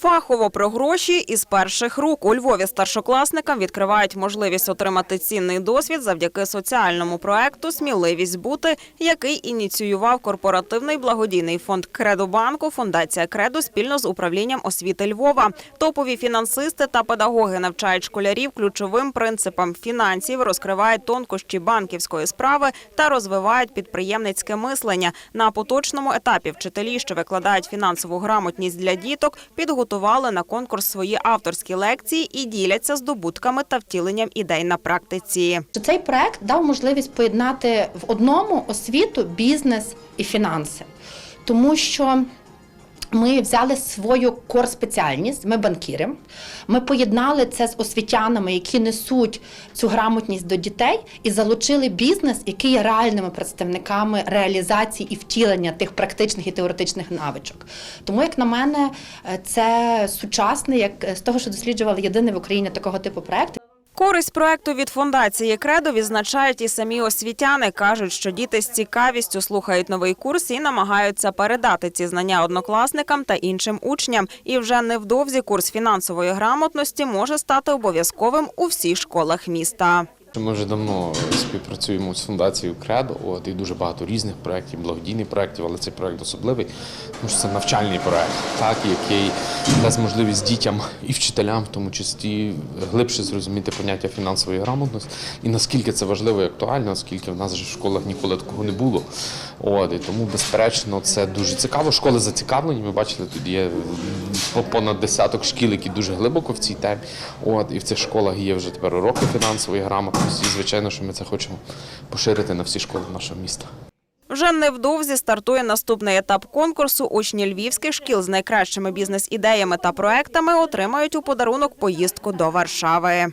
Фахово про гроші із перших рук у Львові старшокласникам відкривають можливість отримати цінний досвід завдяки соціальному проекту Сміливість бути, який ініціював корпоративний благодійний фонд Кредобанку, фундація Кредо спільно з управлінням освіти Львова. Топові фінансисти та педагоги навчають школярів ключовим принципам фінансів, розкривають тонкощі банківської справи та розвивають підприємницьке мислення. На поточному етапі вчителі, що викладають фінансову грамотність для діток, підготували на конкурс свої авторські лекції і діляться здобутками та втіленням ідей на практиці. цей проект дав можливість поєднати в одному освіту, бізнес і фінанси, тому що. Ми взяли свою кор-спеціальність, ми банкіри. Ми поєднали це з освітянами, які несуть цю грамотність до дітей, і залучили бізнес, який є реальними представниками реалізації і втілення тих практичних і теоретичних навичок. Тому, як на мене, е, це сучасний, як е, з того, що досліджували єдиний в Україні такого типу проект. Користь проекту від фундації Кредо відзначають і самі освітяни. кажуть, що діти з цікавістю слухають новий курс і намагаються передати ці знання однокласникам та іншим учням. І вже невдовзі курс фінансової грамотності може стати обов'язковим у всіх школах міста. Ми вже давно співпрацюємо з фундацією Кредо, от і дуже багато різних проєктів, благодійних проєктів, але цей проєкт особливий, тому що це навчальний проєкт, так, який дасть можливість дітям і вчителям, в тому числі, глибше зрозуміти поняття фінансової грамотності і наскільки це важливо і актуально, оскільки в нас же в школах ніколи такого не було. От, і тому, безперечно, це дуже цікаво. Школи зацікавлені. Ми бачили, тут є понад десяток шкіл, які дуже глибоко в цій темі. От, і в цих школах є вже тепер уроки фінансової грамотності. І, звичайно, що ми це хочемо поширити на всі школи нашого міста. Вже невдовзі стартує наступний етап конкурсу. Учні львівських шкіл з найкращими бізнес-ідеями та проектами отримають у подарунок поїздку до Варшави.